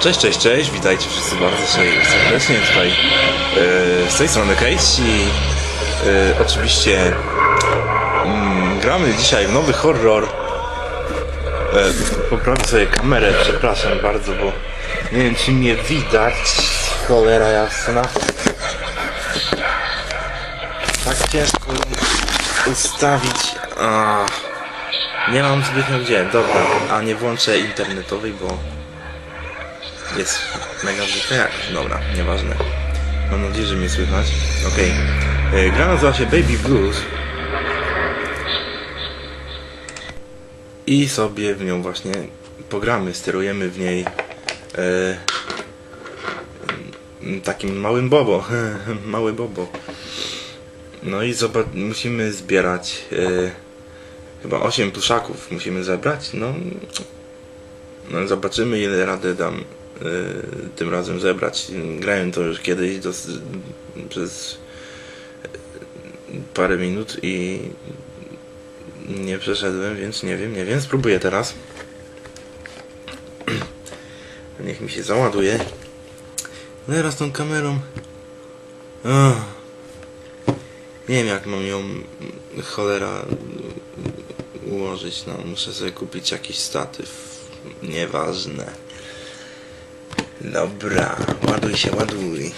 Cześć, cześć, cześć, witajcie wszyscy bardzo serdecznie tutaj e, z tej strony Case i e, oczywiście mm, gramy dzisiaj w nowy horror. E, poprawię sobie kamerę, przepraszam bardzo, bo nie wiem czy mnie widać. Cholera jasna. Tak ciężko ustawić. A, nie mam zbytnio gdzie, dobra, a nie włączę internetowej, bo jest mega brzydka jakość. Dobra, nieważne. Mam nadzieję, że mnie słychać. Okej. Okay. Gra nazywa się Baby Blues. I sobie w nią właśnie pogramy, sterujemy w niej e, takim małym bobo. Mały bobo. No i zobacz, musimy zbierać e, chyba 8 pluszaków musimy zebrać. No, no zobaczymy ile radę dam tym razem zebrać. Grałem to już kiedyś dos, przez y, parę minut i nie przeszedłem, więc nie wiem, nie wiem. Spróbuję teraz. Niech mi się załaduje. Teraz tą kamerą. Ach. Nie wiem jak mam ją cholera ułożyć. No, muszę sobie kupić jakiś statyw. Nieważne. Dobra, ładuj się, ładuj.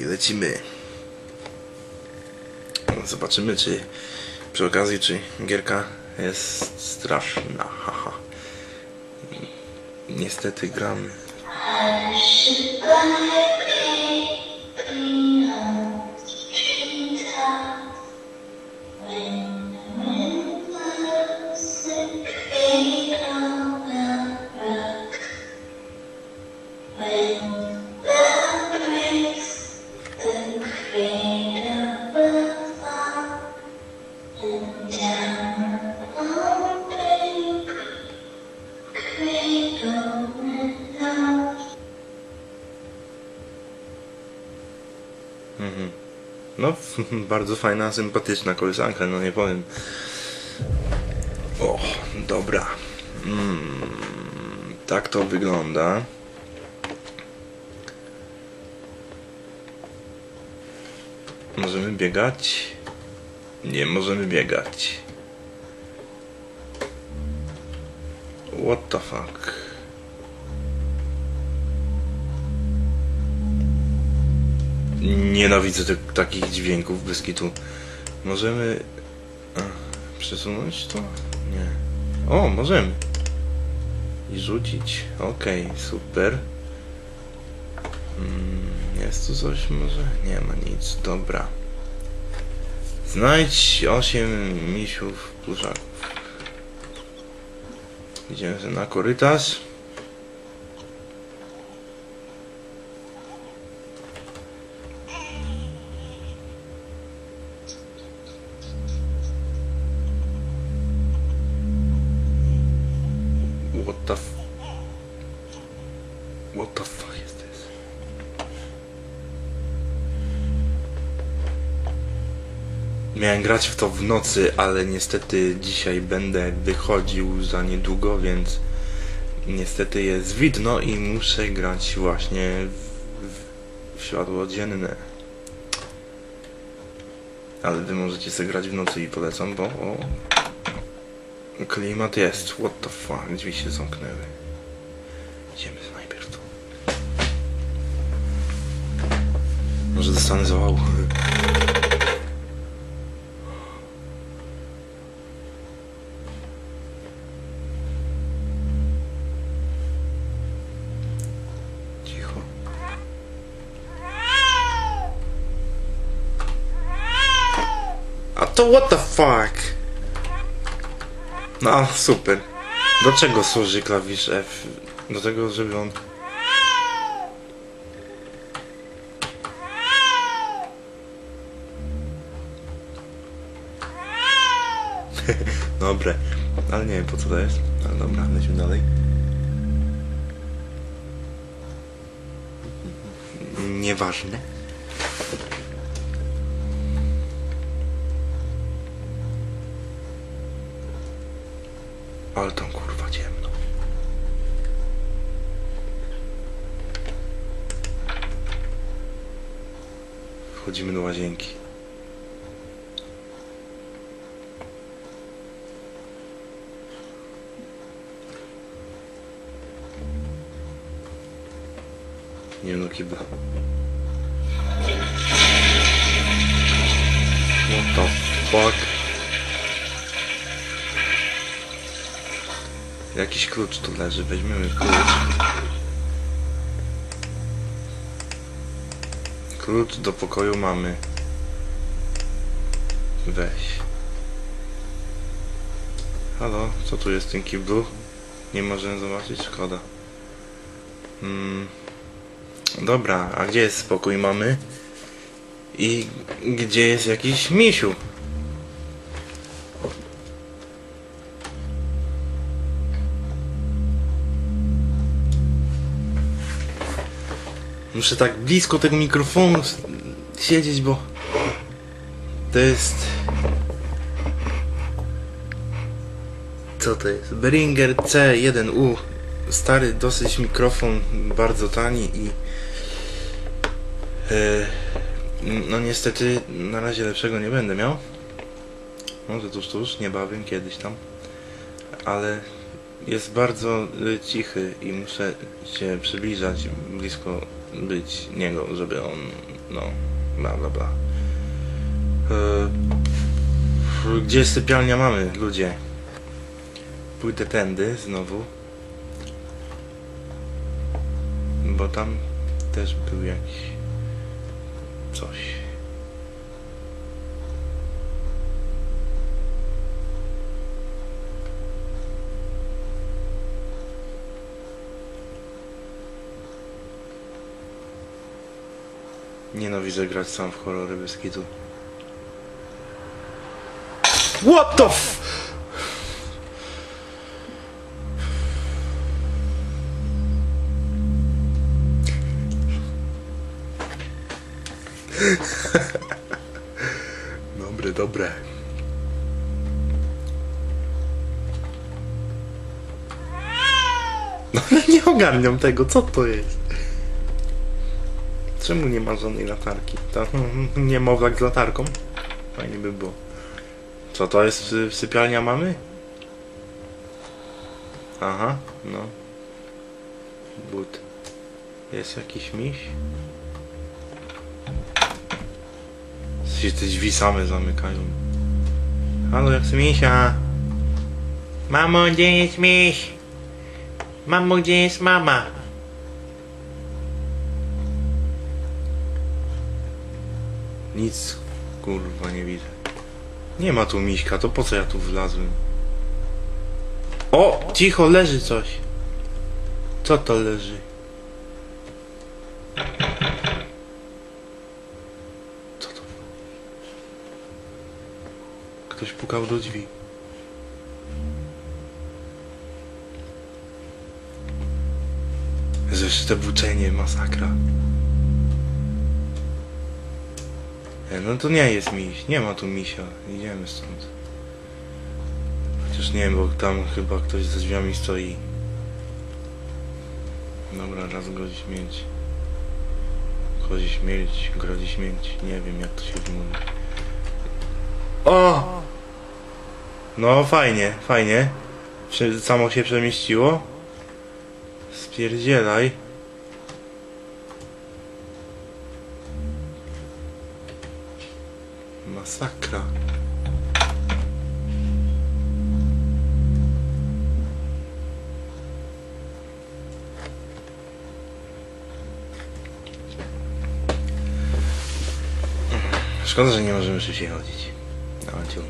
I lecimy. Zobaczymy, czy przy okazji, czy gierka jest straszna. Haha. Niestety gram. bardzo fajna, sympatyczna koleżanka, no nie powiem. O, dobra. Mm, tak to wygląda. Możemy biegać? Nie możemy biegać. What the fuck? Nienawidzę te, takich dźwięków bez kitu. Możemy przesunąć to? Nie. O, możemy. I rzucić. Okej, super. Mm, jest tu coś może? Nie ma nic. Dobra. Znajdź 8 misiów pluszaków. Idziemy na korytarz. What the f... What the fuck is this? Miałem grać w to w nocy, ale niestety dzisiaj będę wychodził za niedługo, więc niestety jest widno i muszę grać właśnie w, w światło dzienne. Ale wy możecie sobie grać w nocy i polecam, bo o, Klimat jest, what the fuck, drzwi się zamknęły. Idziemy najpierw tu. Może dostanę zawału. Cicho. A to what the fuck? No, super. Do czego służy klawisz F? Do tego, żeby on... Dobre. Ale nie wiem po co to jest. Ale dobra, lecimy dalej. Nieważne. Ale tam kurwa ciemno. Wchodzimy do łazienki. Nie no kibla. What the fuck? Jakiś klucz tu leży, weźmiemy klucz. Klucz do pokoju mamy. Weź. Halo, co tu jest w tym? Nie możemy zobaczyć, szkoda. Mm. Dobra, a gdzie jest spokój mamy? I gdzie jest jakiś misiu? Muszę tak blisko tego mikrofonu siedzieć, bo to jest. Co to jest? Behringer C1U. Stary dosyć mikrofon, bardzo tani i. E, no niestety na razie lepszego nie będę miał. Może tuż tuż, niebawem, kiedyś tam. Ale jest bardzo y, cichy i muszę się przybliżać, blisko być niego, żeby on, no, bla bla bla. E, gdzie sypialnia mamy, ludzie? Pójdę tędy znowu. Bo tam też był jakiś coś. Nienawidzę grać sam w horrory bez kitu. What the f... Dobre, dobre. No ale nie ogarniam tego, co to jest? Czemu nie ma żadnej latarki? To niemowlak z latarką? Fajnie by było. Co to jest sy- sypialnia mamy? Aha, no. But. Jest jakiś miś? się te drzwi same zamykają. Halo, jak misia? Mamo, gdzie jest miś? Mamo, gdzie jest mama? Nic, kurwa, nie widzę. Nie ma tu miśka, to po co ja tu wlazłem? O, cicho, leży coś. Co to leży? Co to? Ktoś pukał do drzwi. Zresztą te włóczenie, masakra. No to nie jest miś, nie ma tu misia. Idziemy stąd. Chociaż nie wiem, bo tam chyba ktoś za drzwiami stoi. Dobra, raz grodzi śmierć. Grodzi śmierć, grodzi śmierć. Nie wiem jak to się mówi. O! No fajnie, fajnie. Samo się przemieściło. Spierdzielaj. Masakra. Szkoda, że nie możemy szybciej chodzić. Na Anciu.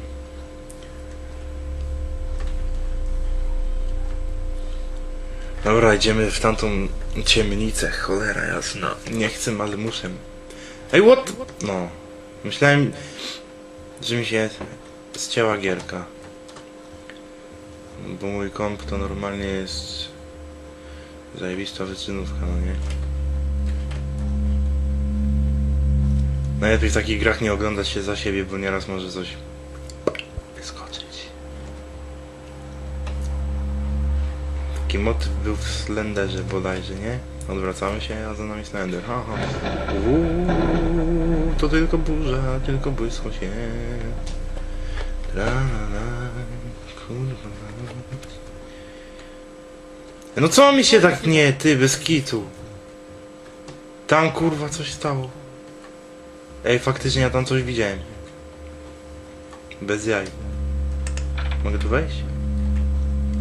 Dobra, idziemy w tamtą ciemnicę, cholera jasna. Nie chcę, ale muszę. Ej, what? No. Myślałem, że mi się ścięła gierka. Bo mój komp to normalnie jest zajebista wyczynówka, no nie? Najlepiej w takich grach nie oglądać się za siebie, bo nieraz może coś taki motyw był w Slenderze bodajże, nie? Odwracamy się, a za nami Slender. Ha, ha. Uuu, to tylko burza, tylko błysko się. Kurwa. No co mi się tak nie, ty, bez kitu. Tam kurwa coś stało. Ej, faktycznie ja tam coś widziałem. Bez jaj. Mogę tu wejść?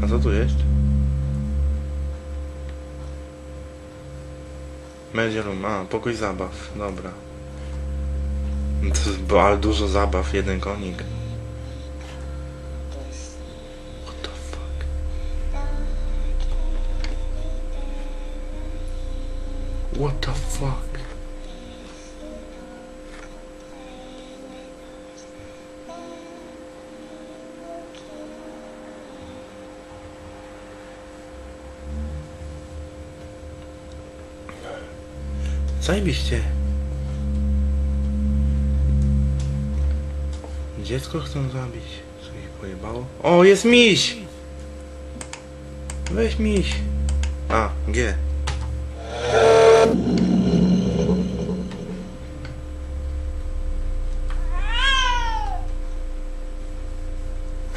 A co tu jest? Media room, a, pokój zabaw, dobra. No bo- ale dużo zabaw, jeden konik. What the fuck? What the fuck? Zajebiście. Dziecko chcą zabić. Co ich pojebało? O, jest miś! Weź miś. A, G.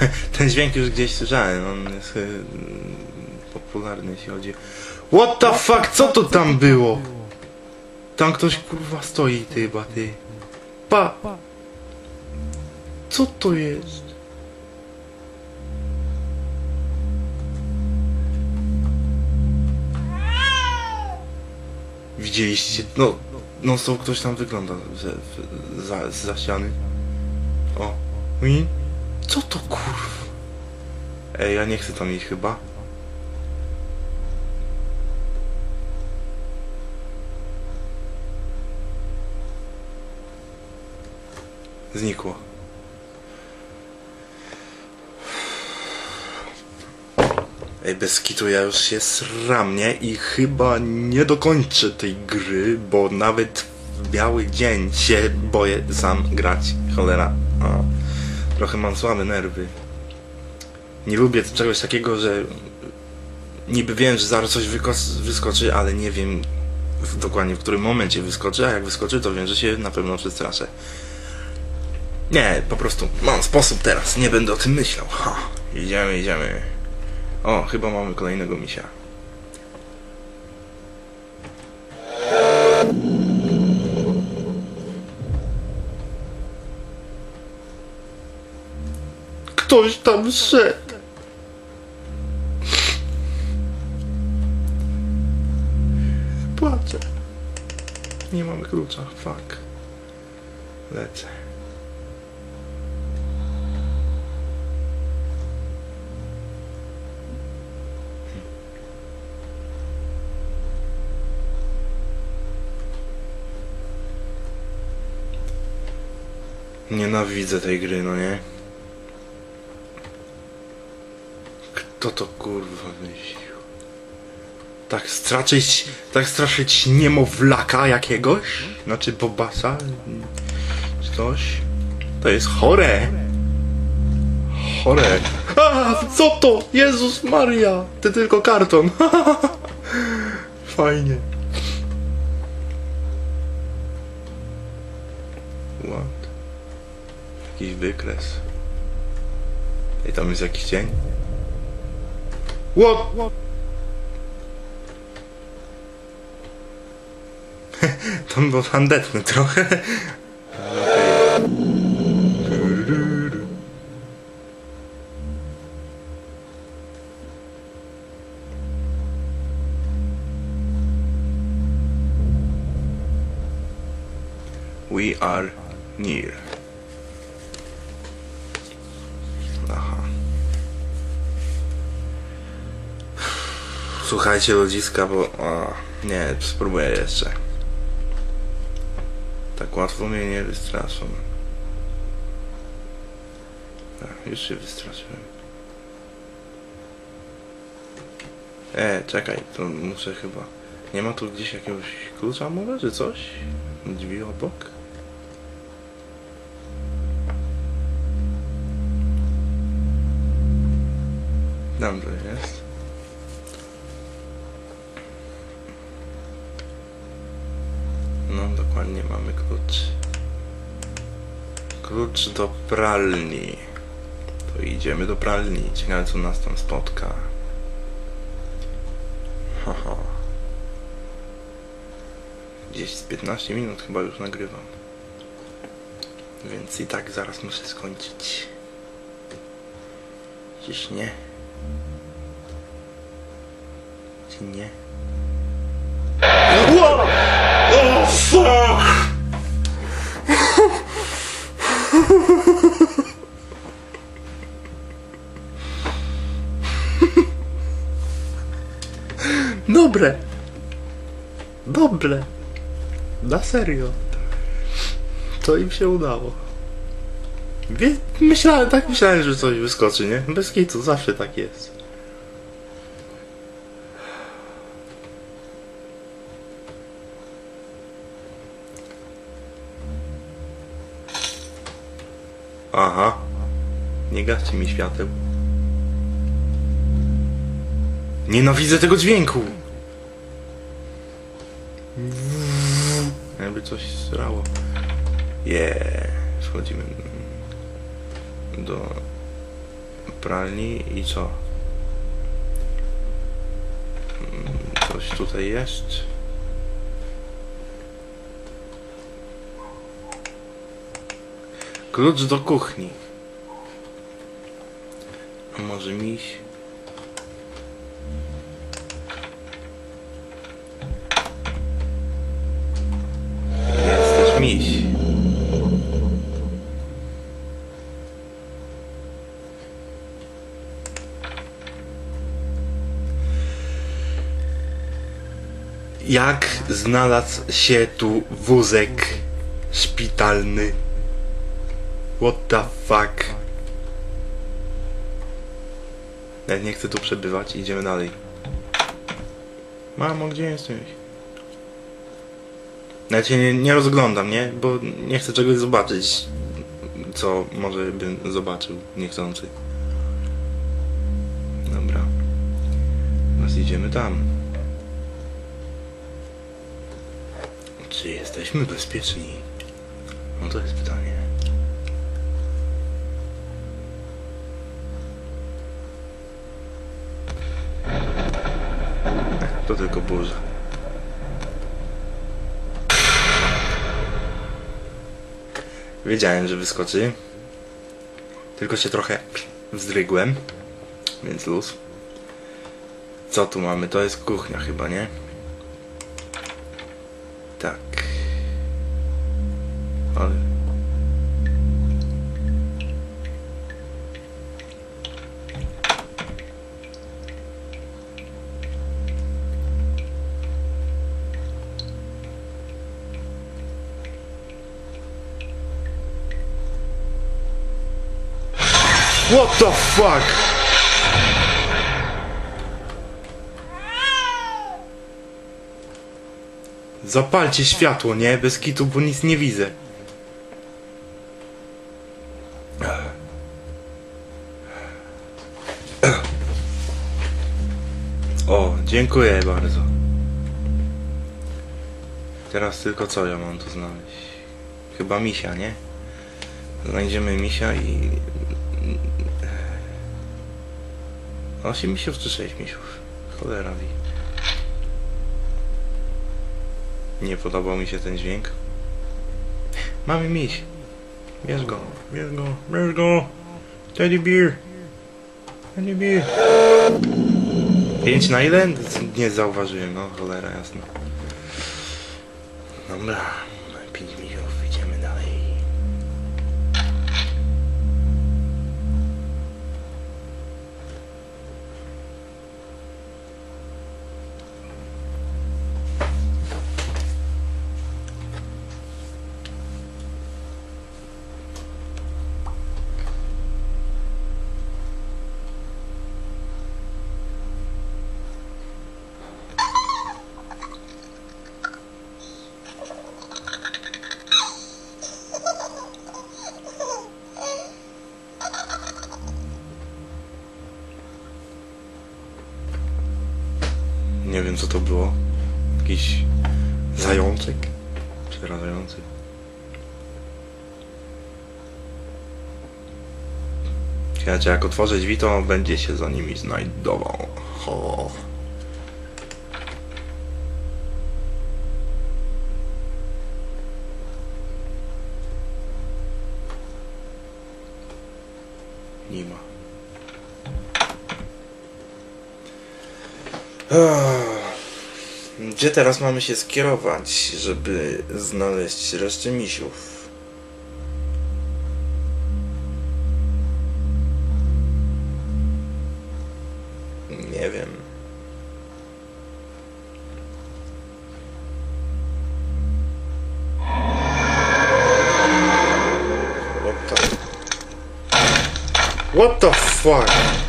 Ten dźwięk już gdzieś słyszałem, on jest y, popularny jeśli chodzi... What the fuck, co to tam było? Tam ktoś kurwa stoi, ty chyba, ty. Pa! Co to jest? Widzieliście? No, no są ktoś tam wygląda za, za, za ściany. O, i? Co to kurwa? Ej, ja nie chcę tam iść chyba. Znikło. Ej, bez kitu ja już się sram, nie? I chyba nie dokończę tej gry, bo nawet w biały dzień się boję sam grać. Cholera. A, trochę mam słabe nerwy. Nie lubię czegoś takiego, że niby wiem, że zaraz coś wyskoczy, ale nie wiem dokładnie w którym momencie wyskoczy, a jak wyskoczy, to wiem, że się na pewno przestraszę. Nie, po prostu mam sposób teraz, nie będę o tym myślał. Ha, idziemy, idziemy. O, chyba mamy kolejnego misia. Ktoś tam szedł. Płaczę. Nie mamy klucza, fuck. Lecę. Nienawidzę tej gry, no nie? Kto to kurwa wymyślił? Tak straszyć, tak straszyć niemowlaka jakiegoś? Znaczy Bobasa? Czy coś? To jest chore! Chore! A, co to? Jezus Maria! Ty tylko karton! Fajnie. What? Jakiś wykres. I tam jest jakiś cień. What? Tam był tandetny trochę. Słuchajcie ludziska, bo... Nie, spróbuję jeszcze. Tak łatwo mnie nie wystraszą. A, już się wystraszyłem. E, czekaj, to muszę chyba... Nie ma tu gdzieś jakiegoś klucza może, czy coś? Drzwi obok? Tam to jest. No, dokładnie mamy klucz. Klucz do pralni. To idziemy do pralni. Ciekawe co nas tam spotka. Haha. Gdzieś z 15 minut chyba już nagrywam. Więc i tak zaraz muszę skończyć. Dziś nie. Czy nie? Wow! Oh fuck! Dobre. Dobre. Na serio. To im się udało. Myślałem, tak myślałem, że coś wyskoczy, nie? Bez kitu, zawsze tak jest. Gaście mi świateł. Nienawidzę tego dźwięku! Jakby coś srało. Yeah. Wchodzimy do pralni i co? Coś tutaj jest? Klucz do kuchni. A może miś? Jest też miś. Jak znalazł się tu wózek szpitalny? What the fuck? Nie chcę tu przebywać, idziemy dalej. Mamo, gdzie jesteś? Nawet się nie, nie rozglądam, nie? Bo nie chcę czegoś zobaczyć, co może bym zobaczył niechcący. Dobra. Teraz idziemy tam. Czy jesteśmy bezpieczni? No to jest pytanie. To tylko burza. Wiedziałem, że wyskoczy. Tylko się trochę wzdrygłem. Więc luz. Co tu mamy? To jest kuchnia chyba, nie? Tak. What the fuck? Zapalcie światło, nie? Bez kitu, bo nic nie widzę. O, dziękuję bardzo. Teraz tylko co ja mam tu znaleźć? Chyba misia, nie? Znajdziemy misia i... 8 misiów czy 6 misiów? Cholera wie. Nie podobał mi się ten dźwięk. Mamy miś. Bierz go, bierz go, bierz go. Teddy bear. Teddy bear. 5 na ile? Nie zauważyłem, no cholera jasna. Dobra, Nie wiem co to było. Jakiś zajączek. Przerażający. Słuchajcie, jak otworzę drzwi, to będzie się za nimi znajdował. Ho. Nie ma. Ech. Gdzie teraz mamy się skierować, żeby znaleźć resztę misiów? Nie wiem. What the... What the fuck?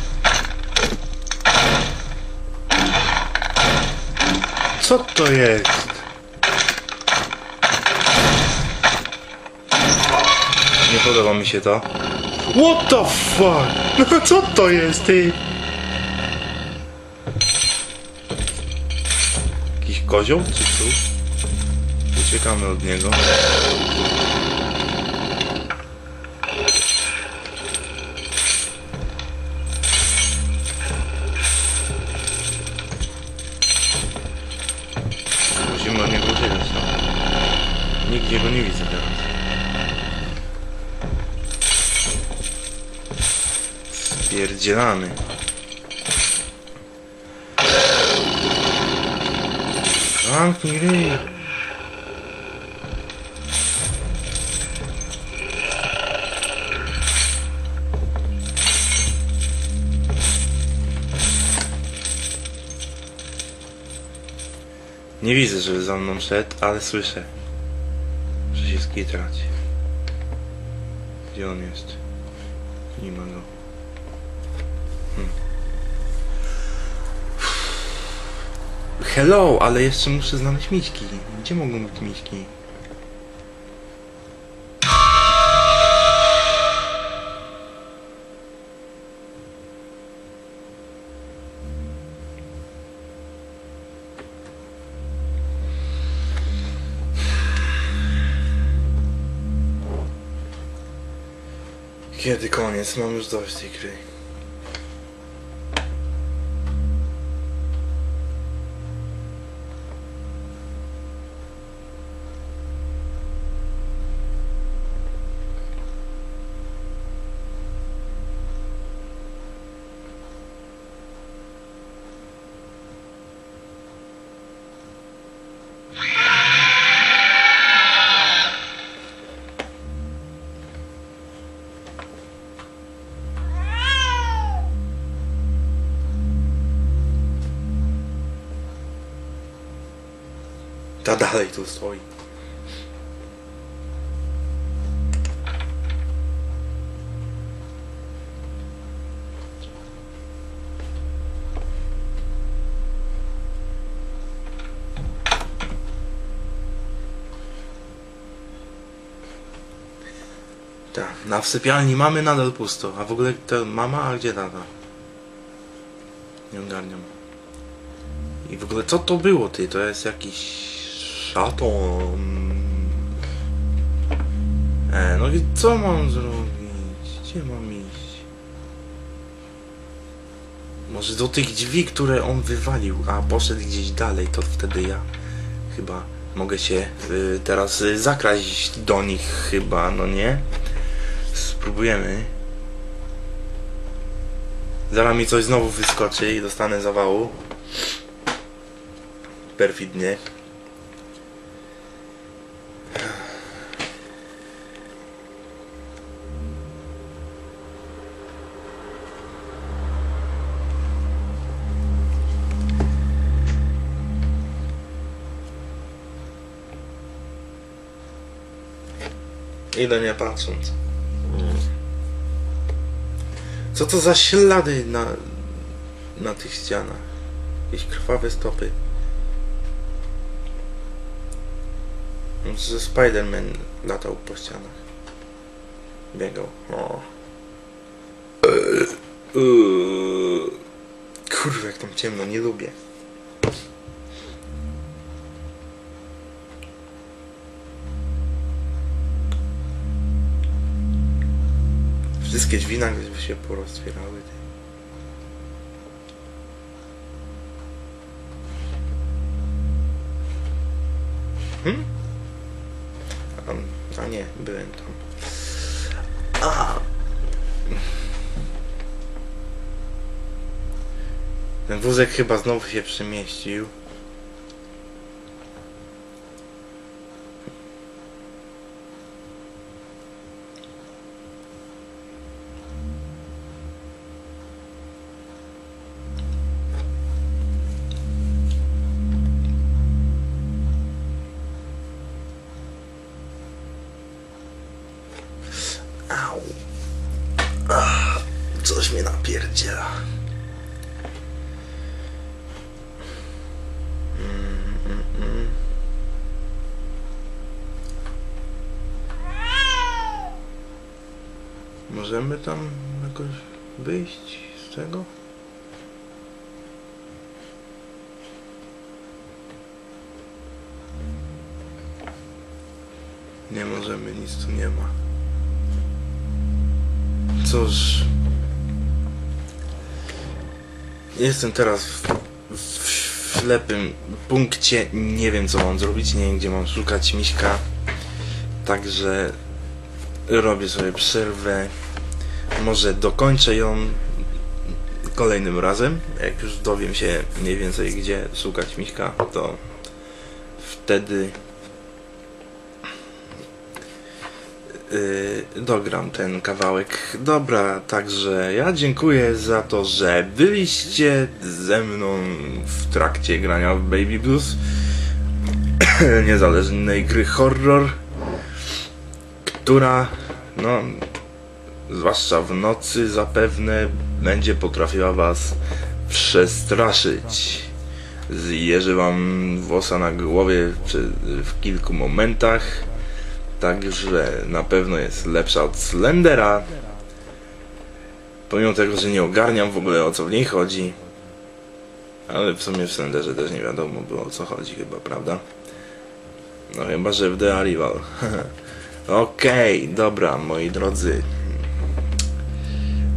Co to jest? Nie podoba mi się to. What the fuck? No co to jest, ty? Jakiś kozioł, czy co? Uciekamy od niego. Spierdzielamy. Zamknij ryj. Nie widzę, żeby za mną szedł, ale słyszę, że się skitrać. Gdzie on jest? Nie ma go. Hello, ale jeszcze muszę znaleźć miśki. Gdzie mogą być miśki? Kiedy koniec? Mam już dość tej gry. Ta dalej tu stoi. Tak, na wsypialni mamy nadal pusto. A w ogóle to mama, a gdzie tata? Nie ogarniam. I w ogóle co to było ty? To jest jakiś szaton. E, no i co mam zrobić? Gdzie mam iść? Może do tych drzwi, które on wywalił, a poszedł gdzieś dalej, to wtedy ja chyba mogę się y, teraz y, zakraść do nich chyba, no nie? Spróbujemy. Zaraz mi coś znowu wyskoczy i dostanę zawału. Perfidnie. Idę nie patrząc. Co to za ślady na, na tych ścianach? Jakieś krwawe stopy. Że Spider-Man latał po ścianach. Biegał. O. Kurwa, jak tam ciemno, nie lubię. Wszystkie drzwi nagle się poroztwierały. Hmm? A, nie, byłem tam. A. Ten wózek chyba znowu się przemieścił. Możemy tam jakoś wyjść z tego? Nie możemy, nic tu nie ma. Cóż. Jestem teraz w, w ślepym punkcie. Nie wiem co mam zrobić, nie wiem gdzie mam szukać miśka. Także robię sobie przerwę. Może dokończę ją kolejnym razem. Jak już dowiem się mniej więcej gdzie szukać miśka, to wtedy yy, dogram ten kawałek. Dobra, także ja dziękuję za to, że byliście ze mną w trakcie grania w Baby Blues. Niezależnej gry horror, która, no, zwłaszcza w nocy zapewne będzie potrafiła was przestraszyć. Zjeży wam włosa na głowie w kilku momentach. Także na pewno jest lepsza od Slendera. Pomimo tego, że nie ogarniam w ogóle o co w niej chodzi. Ale w sumie w Slenderze też nie wiadomo było o co chodzi chyba, prawda? No chyba, że w The Arrival. Okej, dobra, moi drodzy.